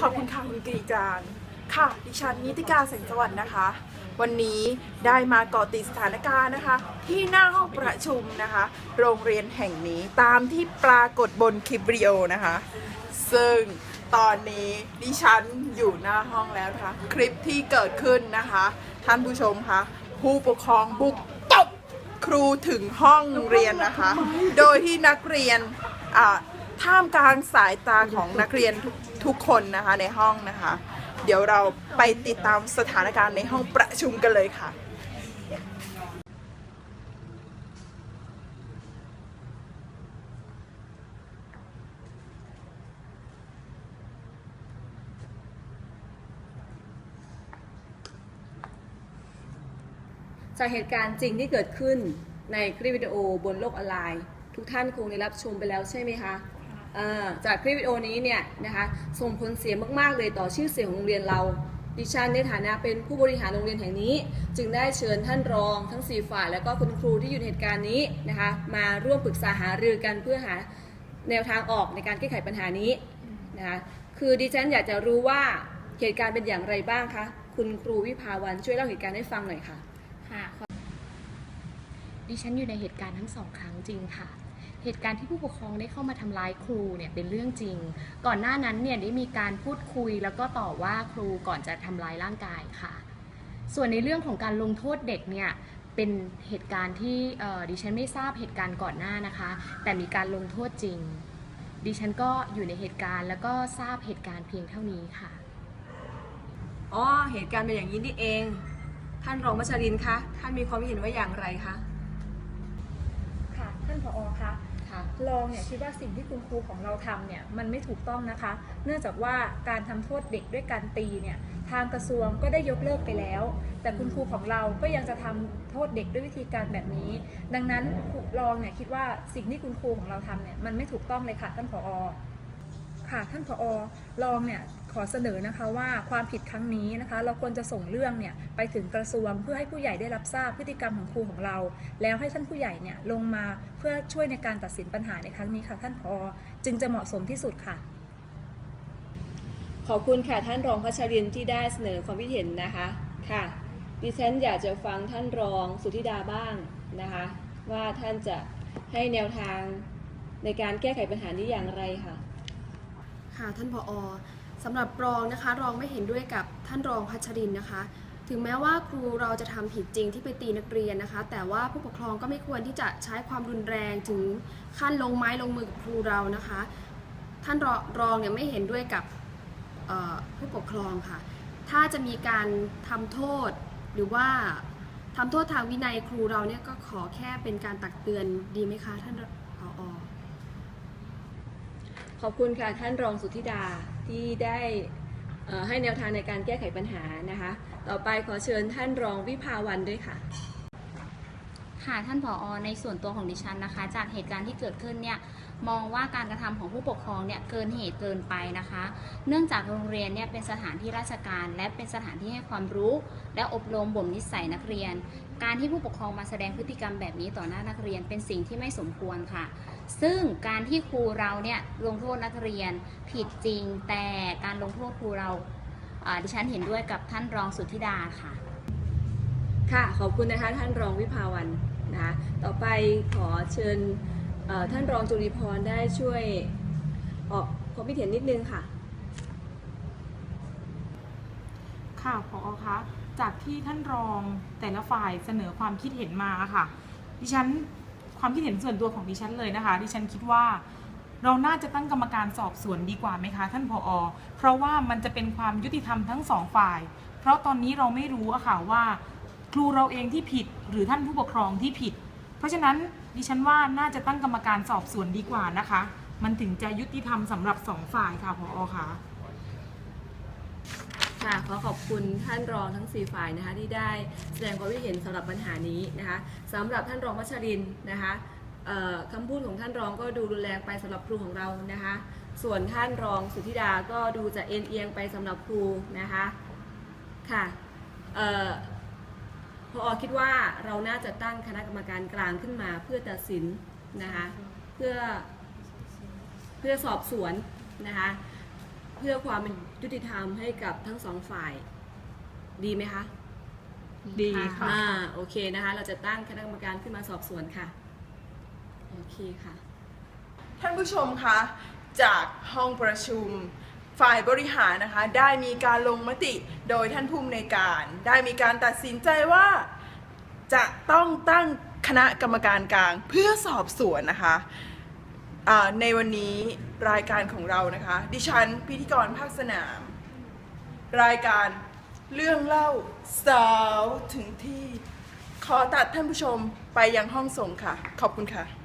ขอบคุณค่ะคุณกรีจานค่ะ ดิฉันนิติกาแสงสวรรค์นะคะ วันนี้ได้มาเกาะติดสถานการณ์นะคะ ที่หน้าห้องประชุมนะคะ โรงเรียนแห่งนี้ตามที่ปรากฏบนคลิปวิดีโอนะคะ ซึ่งตอนนี้ดิฉันอยู่หน้าห้องแล้วนะคะ คลิปที่เกิดขึ้นนะคะ ท่านผู้ชมคะผู้ปกครองบุกตบครูถึงห้องเรียนนะคะ โดยที่นักเรียนอ่าท่ามกลางสายตาของนักเรียน ทุกคนนะคะในห้องนะคะ เดี๋ยวเราไปติดตามสถานการณ์ในห้องประชุมกันเลยค่ะจากเหตุการณ์จริงที่เกิดขึ้นในคลิปวิดีโอบนโลกออนไลน์ ทุกท่านคงได้รับชมไปแล้วใช่ไหมคะ จากคลิปวิดีโอนี้เนี่ยนะคะส่งผลเสียมาก ๆ เลยต่อชื่อเสียงของโรงเรียนเรา ดิฉันในฐานะเป็นผู้บริหารโรงเรียนแห่งนี้ จึงได้เชิญท่านรองทั้ง 4 ฝ่าย และก็คุณครูที่อยู่ในเหตุการณ์นี้นะคะมาร่วมปรึกษาหารือกันเพื่อหาแนวทางออกในการแก้ไขปัญหานี้นะคะคือดิฉันอยากจะรู้ว่าเหตุการณ์เป็นอย่างไรบ้างคะคุณครูวิภาวันช่วยเล่าเหตุการณ์ให้ฟังหน่อยค่ะค่ะดิฉันอยู่ในเหตุการณ์ทั้งสองครั้งจริงค่ะ เหตุการณ์ที่ผู้ปกครองได้เข้ามาทำร้ายครูเนี่ยเป็นเรื่องจริง ก่อนหน้านั้นเนี่ยได้มีการพูดคุยแล้วก็ต่อว่าครูก่อนจะทำร้ายร่างกายค่ะ ส่วนในเรื่องของการลงโทษเด็กเนี่ยเป็นเหตุการณ์ที่เอ่อดิฉันไม่ทราบเหตุการณ์ก่อนหน้านะคะ แต่มีการลงโทษจริง ดิฉันก็อยู่ในเหตุการณ์ แล้วก็ทราบเหตุการณ์เพียงเท่านี้ค่ะอ๋อเหตุการณ์เป็นอย่างนี้นี่เอง ท่านรองมัชรินทร์คะท่านมีความเห็นว่าอย่างไรคะค่ะท่านผอคะ ค่ะรองเนี่ยคิดว่าสิ่งที่คุณครูของเราทำเนี่ยมันไม่ถูกต้องนะคะ เนื่องจากว่าการทำโทษเด็กด้วยการตีเนี่ยทางกระทรวงก็ได้ยกเลิกไปแล้ว แต่คุณครูของเราก็ยังจะทำโทษเด็กด้วยวิธีการแบบนี้ ดังนั้นลองเนี่ยคิดว่าสิ่งที่คุณครูของเราทำเนี่ยมันไม่ถูกต้องเลยค่ะท่านผอค่ะท่านผอลองเนี่ย อเสนอนะคะว่าความผิดครั้งนี้นะคะ เราควรจะส่งเรื่องเนี่ยไปถึงกระทรวงเพื่อให้ผู้ใหญ่ได้รับทราบพฤติกรรมของครูของเรา แล้วให้ท่านผู้ใหญ่เนี่ยลงมาเพื่อช่วยในการตัดสินปัญหาในครั้งนี้ค่ะ ท่านผอจึงจะเหมาะสมที่สุดค่ะ ขอบคุณค่ะท่านรองพัชรินทร์ที่ได้เสนอความคิดเห็นนะคะค่ะดิฉันอยากจะฟังท่านรองสุธิดาบ้างนะคะ ว่าท่านจะให้แนวทางในการแก้ไขปัญหานี้อย่างไรค่ะค่ะท่านผอ สำหรับรองนะคะรองไม่เห็นด้วยกับท่านรองพัชรินนะคะ ถึงแม้ว่าครูเราจะทำผิดจริงที่ไปตีนักเรียนนะคะ แต่ว่าผู้ปกครองก็ไม่ควรที่จะใช้ความรุนแรงถึงขั้นลงไม้ลงมือกับครูเรานะคะ ท่านรองรองเนี่ยไม่เห็นด้วยกับผู้ปกครองค่ะ ถ้าจะมีการทำโทษหรือว่าทำโทษทางวินัยครูเราเนี่ยก็ขอแค่เป็นการตักเตือนดีไหมคะท่านผอขอบคุณค่ะท่านรองสุธิดา ที่ได้ให้แนวทางในการแก้ไขปัญหานะคะ ต่อไปขอเชิญท่านรองวิภาวันด้วยค่ะ ค่ะท่านผอในส่วนตัวของดิฉันนะคะ จากเหตุการณ์ที่เกิดขึ้นเนี่ย มองว่าการกระทำของผู้ปกครองเนี่ยเกินเหตุเกินไปนะคะ เนื่องจากโรงเรียนเนี่ยเป็นสถานที่ราชการ และเป็นสถานที่ให้ความรู้ และอบรมบ่มนิสัยนักเรียน การที่ผู้ปกครองมาแสดงพฤติกรรมแบบนี้ต่อหน้านักเรียนเป็นสิ่งที่ไม่สมควรค่ะ ซึ่งการที่ครูเราเนี่ยลงโทษนักเรียนผิดจริง แต่การลงโทษครูเราดิฉันเห็นด้วยกับท่านรองสุทธิดาค่ะ ค่ะขอบคุณนะคะท่านรองวิภาวันนะคะต่อไปขอเชิญ ท่านรองจุลีพรได้ช่วยออกความคิดเห็นนิดนึงค่ะ ค่ะพอคะจากที่ท่านรองแต่ละฝ่ายเสนอความคิดเห็นมาค่ะ ดิฉันความคิดเห็นส่วนตัวของดิฉันเลยนะคะ ดิฉันคิดว่าเราน่าจะตั้งกรรมการสอบสวนดีกว่าไหมคะ ท่านผอเพราะว่ามันจะเป็นความยุติธรรมทั้งสองฝ่าย เพราะตอนนี้เราไม่รู้อะค่ะว่า ครูเราเองที่ผิดหรือท่านผู้ปกครองที่ผิด เพราะฉะนั้นดิฉันว่าน่าจะตั้งกรรมการสอบสวนดีกว่านะคะ มันถึงจะยุติธรรมสำหรับสองฝ่ายค่ะผอค่ะ ค่ะขอขอบคุณท่านรองทั้ง 4 ฝ่ายนะคะที่ได้แสดงความคิดเห็นสำหรับปัญหานี้นะคะสำหรับท่านรองวัชรินทร์นะคะเอ่อคำพูดของท่านรองก็ดูรุนแรงไปสำหรับครูของเรานะคะ ส่วนท่านรองสุธิดาก็ดูจะเอ็นเอียงไปสำหรับครูนะคะค่ะเอ่อ พอคิดว่าเราน่าจะตั้งคณะกรรมการกลางขึ้นมาเพื่อตัดสินนะคะเพื่อเพื่อสอบสวนนะคะเพื่อความเป็นยุติธรรมให้กับทั้งสองฝ่ายดีไหมคะดีค่ะอ่าโอเคนะคะเราจะตั้งคณะกรรมการขึ้นมาสอบสวนค่ะโอเคค่ะ ท่านผู้ชมคะจากห้องประชุม ฝ่ายบริหารนะคะได้มีการลงมติโดยท่านผู้อำนวยการ ได้มีการตัดสินใจว่าจะต้องตั้งคณะกรรมการกลางเพื่อสอบสวนนะคะในวันนี้รายการของเรานะคะ ดิฉันพิธีกรภาคสนาม รายการเรื่องเล่าสาวถึงที่ ขอตัดท่านผู้ชมไปยังห้องส่งค่ะ ขอบคุณค่ะ